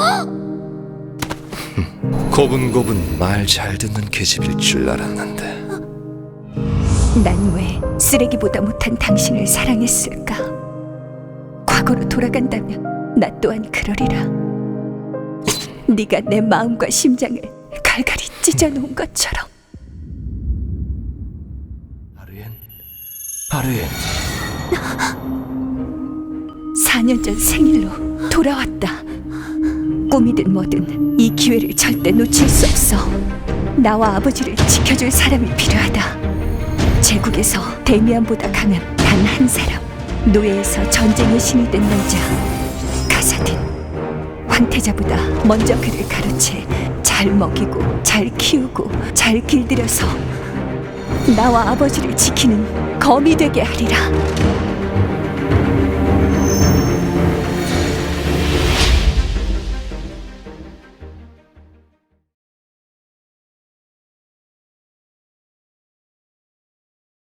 고분고분 말 잘 듣는 계집일 줄 알았는데 난 왜 쓰레기보다 못한 당신을 사랑했을까? 과거로 돌아간다면 나 또한 그러리라. 네가 내 마음과 심장을 갈갈이 찢어놓은 것처럼. 아르엔 아르엔 4년 전 생일로 돌아왔다. 꿈이든 뭐든 이 기회를 절대 놓칠 수 없어. 나와 아버지를 지켜줄 사람이 필요하다. 제국에서 데미안보다 강한 단 한 사람. 노예에서 전쟁의 신이 된 여자. 가사딘. 황태자보다 먼저 그를 가르쳐 잘 먹이고 잘 키우고 잘 길들여서 나와 아버지를 지키는 검이 되게 하리라.